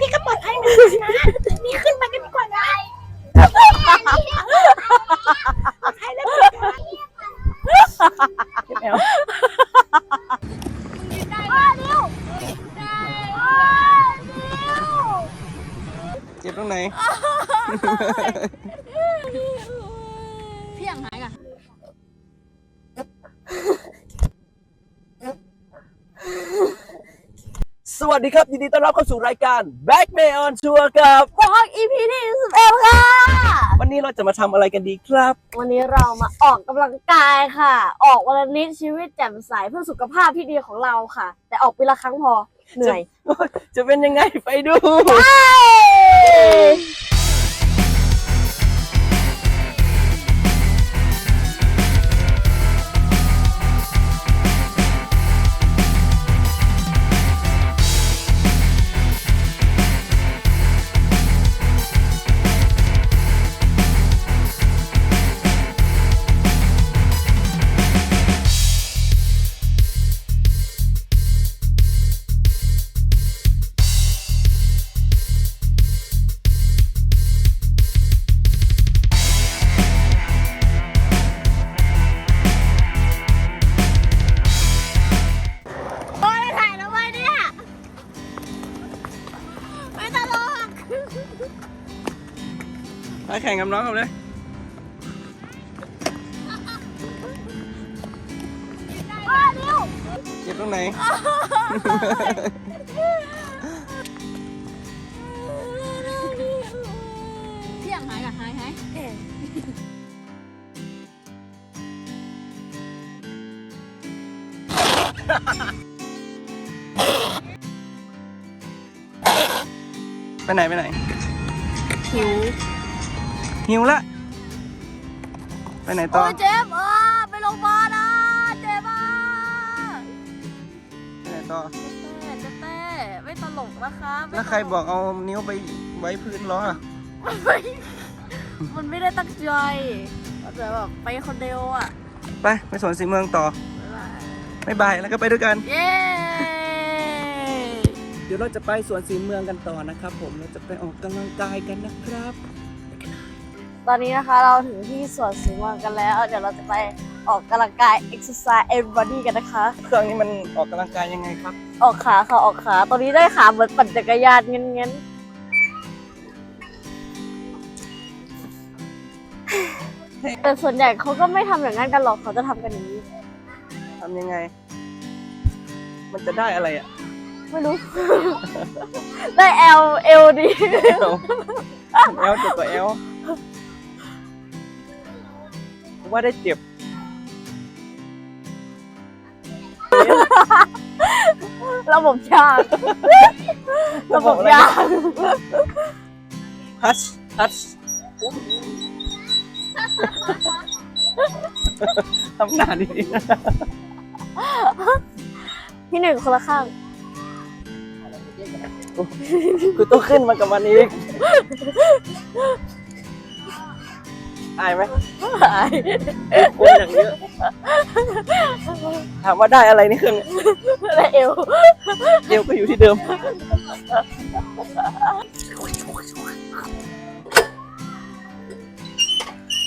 พี่ก็ปลอดภัยเหมือนกันนะนี่ขึ้นมากันดีกว่านะปลอดภัยแล้วแมวอ้าวเร็วอ้าวเร็วเจ็บตรงไหนพี่อย่างหายกัน ส วัสดีครับ ยินดีต้อนรับเข้าสู่รายการ Back May on Tour ครับวอกอีพีที่สิบเอ็ดค่ะ วันนี้เราจะมาทำอะไรกันดีครับ วันนี้เรามาออกกำลังกายค่ะ ออกวันละนิดชีวิตแจ่มใสเพื่อสุขภาพที่ดีของเราค่ะ แต่ออกปีละครั้งพอเหนื่อย จะเป็นยังไงไปดู ข่งกับน้องกันเลยอ้าวเร็วเจ็บตรงไหนพี่อย่างหายกันหายหายไปไหน ไปไหน หิว หิวละ ไปไหนต่อ โอ้ยเจ็บอะไปโรงพยาบาลอะเจ็บอะไปไหนต่อ เต้จะเต้ไม่ตลกนะคะไม่แล้วใครบอกเอานิ้วไปไว้พื้นล้ออะไม่มันไม่ได้ตั้งใจแต่แบบไปคนเดียวอะไป ไปสวนสีเมืองต่อบ๊ายบายบ๊ายบายแล้วก็ไปด้วยกัน เย้ เดี๋ยวเราจะไปสวนสีเมืองกันต่อนะครับผม เราจะไปออกกำลังกายกันนะครับ ตอนนี้นะคะเราถึงที่สวนสีเมืองกันแล้ว เดี๋ยวเราจะไปออกกำลังกาย exercise everybody กันนะคะ เครื่องนี้มันออกกำลังกายยังไงครับ ออกขาค่ะออกขาตอนนี้ได้ขาเหมือนปั่นจักรยานเงี้ยๆแต่ส่วนใหญ่เขาก็ไม่ทำอย่างนั้นกันหรอกเขาจะทำกันอย่างนี้ทำยังไง มันจะได้อะไรอะ ไม่รู้ ได้เอลเอลดีเอลเอลเจ็บกว่าเอล ว่าได้เจ็บ ระบบยางระบบยางฮัชฮัชทำหน้าดีๆนะพี่หนึ่งคนละข้าง กูต้องขึ้นมากับมันอีก อายไหมหายคนอย่างเยอะถามว่าได้อะไรนี่เครื่องเนี่ยและเอวเอวก็อยู่ที่เดิม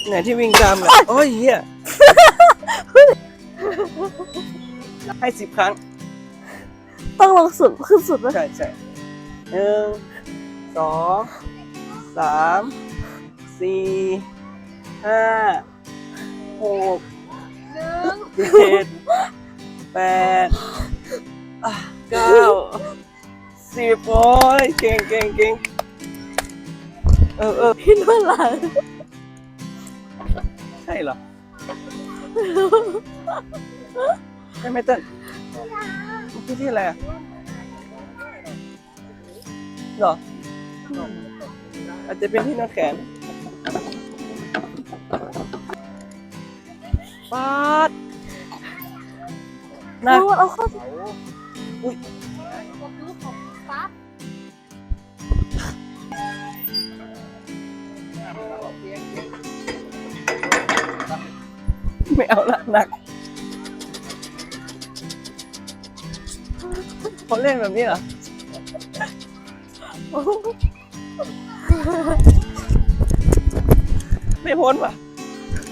เหนื่อยที่วิ่งตามแหละโอ้ยเฮียให้สิบครั้ง ต้องลงสุดขึ้นสุดไหมใช่ใช่หนึ่งสองสามสี่ ห้าหกเจ็ดแปดเก้าสิบโอ้ยเก่งเก่งเก่งเออเออพี่นวดหลังใช่เหรอใช่ไหมเต้นเมื่ที่อะไรอะเหรออาจจะเป็นที่นวดแขน ปาดหนักนวดเอาเข้าอุ้ยไม่เอาละหนักเขาเล่นแบบนี้เหรอไม่พ้นว่ะ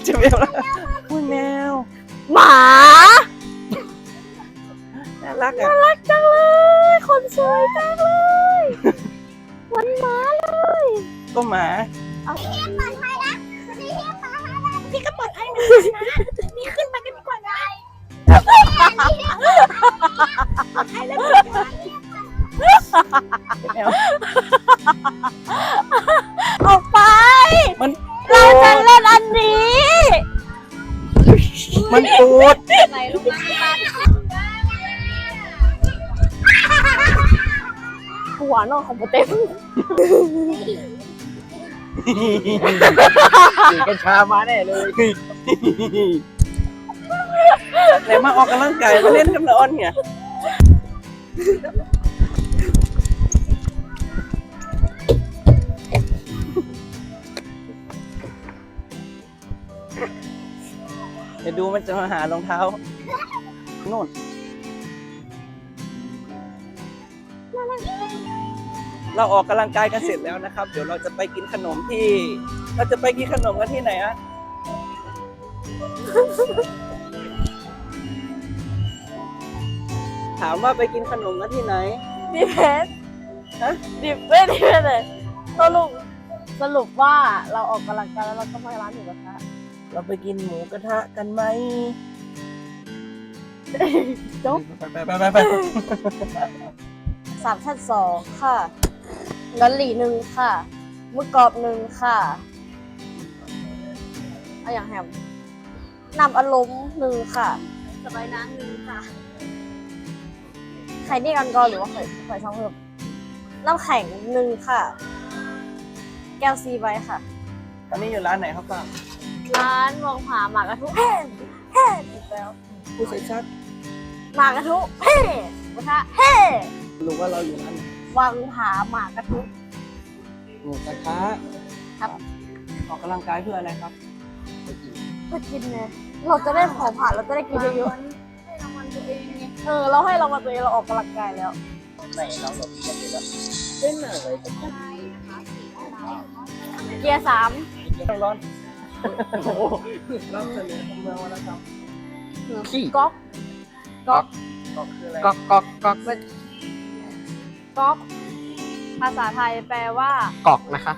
จะไม่เอาละ อุ้ยแมว หมาน่ารักอะรักจังเลย คนสวยจังเลยวันหมาเลยก็หมาพี่ก็ปลอดภัยเหมือนกันนะนี่ขึ้นมากันดีกว่านะปลอดภัยแล้วเหมือนกันแมวออกไป มันเราจะเล่นอันนี้ มันปูดไหนลูกมาหัวนอกของโปเต็มสีกัญชามาแน่เลยไหนมาออกกำลังกายมาเล่นกับน้าอ้อนเนี่ย เดี๋ยวดูมันจะมาหารองเท้าโน่นเราออกกำลังกายกันเสร็จแล้วนะครับ เดี๋ยวเราจะไปกินขนมที่ เราจะไปกินขนมกันที่ไหนอะถามว่าไปกินขนมกันที่ไหนดิเพสฮะดิไม่ดิเพสเลยสรุปสรุปว่าเราออกกำลังกายแล้วเราก็ไปร้านหมูกระทะ เราไปกินหมูกระทะกันไหมจบไปไปไปไปสามชั้นสองค่ะกะหรี่หนึ่งค่ะหมือกรอบหนึ่งค่ะเอาอย่างแฮมน้ำอารมณ์หนึ่งค่ะสบายน้ำหนึ่งค่ะ ไข่นี่กันกอนหรือว่าไข่ไข่ช่องเพิ่มน้ำแข็งหนึ่งค่ะ แก้วซีไว้ค่ะ ตอนนี้อยู่ร้านไหนครับป้า ร้านมองผาหมากกระทุแห่แห่อีกแล้วผู้ใช้ชัดหมากกระทุแห่กระทะแห่รู้ว่าเราอยู่ร้านไหนวังผาหมากกระทุหมูกระทะครับออกกำลังกายเพื่ออะไรครับก็กินไงเราจะได้เผาผ่านเราจะได้กินเยอะให้รางวัลตัวเองไงๆเออเราให้เรามาตัวเองเราออกกำลังกายแล้วไหนเราหลบกันอยู่แล้วเล่นอะไรกันเกียร์สามต้องร้อน โอ้โหรอบเสนอของเมืองวัฒนธรรมขี้ ก๊อกก๊อกก็คืออะไรก๊อกก๊อกก๊อกก๊อก ภาษาไทยแปลว่า กอกนะคะ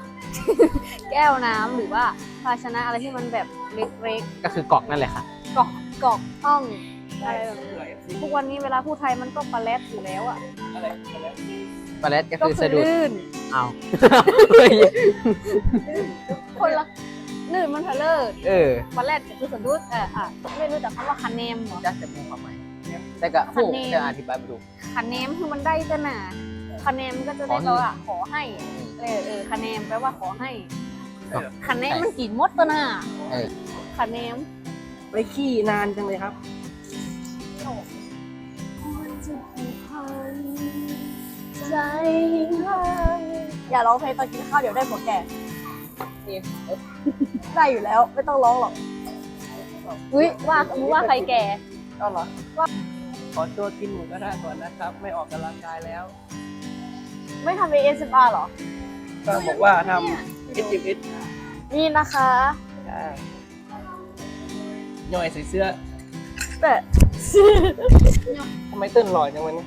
แก้วน้ำหรือว่าภาชนะอะไรที่มันแบบเล็กก็คือกอกนั่นแหละค่ะ ๆกอกกอกห้องอะไรแบบนี้อะไรทุกวันนี้เวลาพูดไทยมันก็ปลาแรดอยู่แล้วอะอะไรอะไรปลาเลตก็ก็คือคืสะอดุดลื่น เอา คนละ ลื่นมันเถอะเลิศเออปลาแรดก็คือสะดุดเอออะไม่รู้จักคำว่าคันเนมเหรอจะจะมีความหมายแต่ก็คันผู้เนม จะอธิบายมาดูคันเนมคือมันได้จะหนาคันเนมก็จะได้แปลว่าขอให้เออเออคันเนมแปลว่าขอให้คันเนมมันกี่มดตัวน่ะเออคันเนมไปขี้นานจังเลยครับ ใจอย่าร้องเพลงตอนกินข้าวเดี๋ยวได้ผัวแก่ ได้อยู่แล้ว ไม่ต้องร้องหรอกอุ้ยว่ามึงว่าใครแก่ก็เหรอขอตัวกินหมูกระทะก่อนนะครับ ไม่ออกกำลังกายแล้ว ไม่ทำ ASMR หรอก็บอกว่าทำ S M S นี่นะคะได้ย่อยใส่เสื้อแต่ทำไมเต้นหล่อจังวันนี้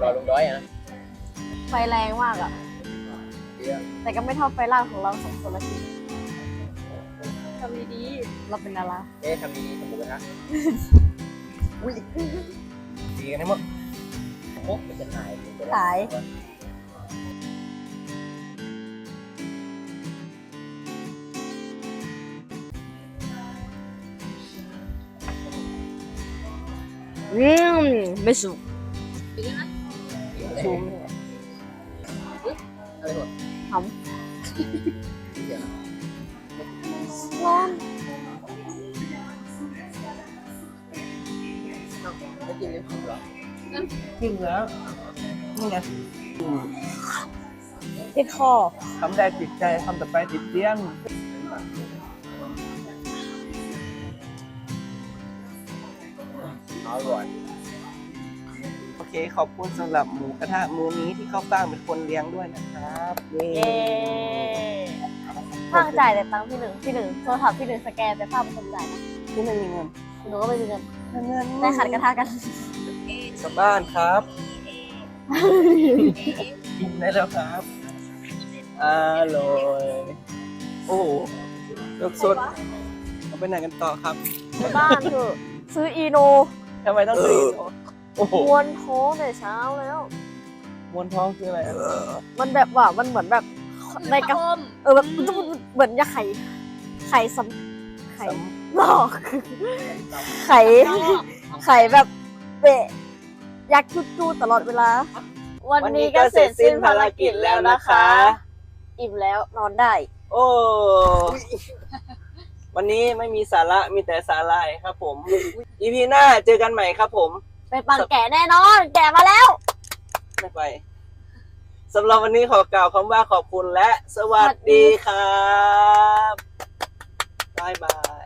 รอลุงร้อยนะไฟแรงมากอะแต่ก็ไม่เท่าไฟล่างของเราสองคนละทีทำดีๆเราเป็นอะไรเอ๊ะทำดีๆทำหมูกระทะดีกันให้หมดโอ้มันจะหายหายอืมไม่สุกซูมอะไรหมดหอม ร้อนไม่กินเลยเหรอกินแล้วนี่ไงติดคอคำแรกติดใจคำต่อไปติดเตี้ยนอร่อยโอเคขอบคุณสำหรับหมูกระทะมื้อนี้ที่เข้าฟ่างเป็นคนเลี้ยงด้วยนะครับ เย้เย้ ข้างจ่ายแต่ตังค์พี่หนึ่งพี่หนึ่งโทรศัพท์พี่หนึ่งสแกนแต่ภาพเป็นคนจ่ายนะที่ไม่มีเงินหนูก็ไม่มีเงินเงินได้ขัดกระทะกันกลับบ้านครับกินได้แล้วครับอร่อยโอ้โหยกสดเอาไปไหนกันต่อครับในบ้านเถอะซื้ออีโนทำไมต้องซื้ออีกโอ้โหมวนท้องแต่เช้าแล้วมวนท้องคืออะไรอะมันแบบว่ามันเหมือนแบบ ในกระเออแบบเหมือนยาไข่ไข่ซ้ำไข่หลอกไข่ไข่แบบเปะยักษ์จู้ๆตลอดเวลา วันนี้ก็เสร็จสิ้นภารกิจแล้วนะคะ อิ่มแล้วนอนได้ โอ้ วันนี้ไม่มีสาระมีแต่สาลายครับผม อีพีหน้าเจอกันใหม่ครับผม ไปปังแก่แน่นอน แก่มาแล้ว ไม่ไป สำหรับวันนี้ขอกล่าวคำว่าขอบคุณและสวัสดีครับบ๊ายบายบ๊ายบาย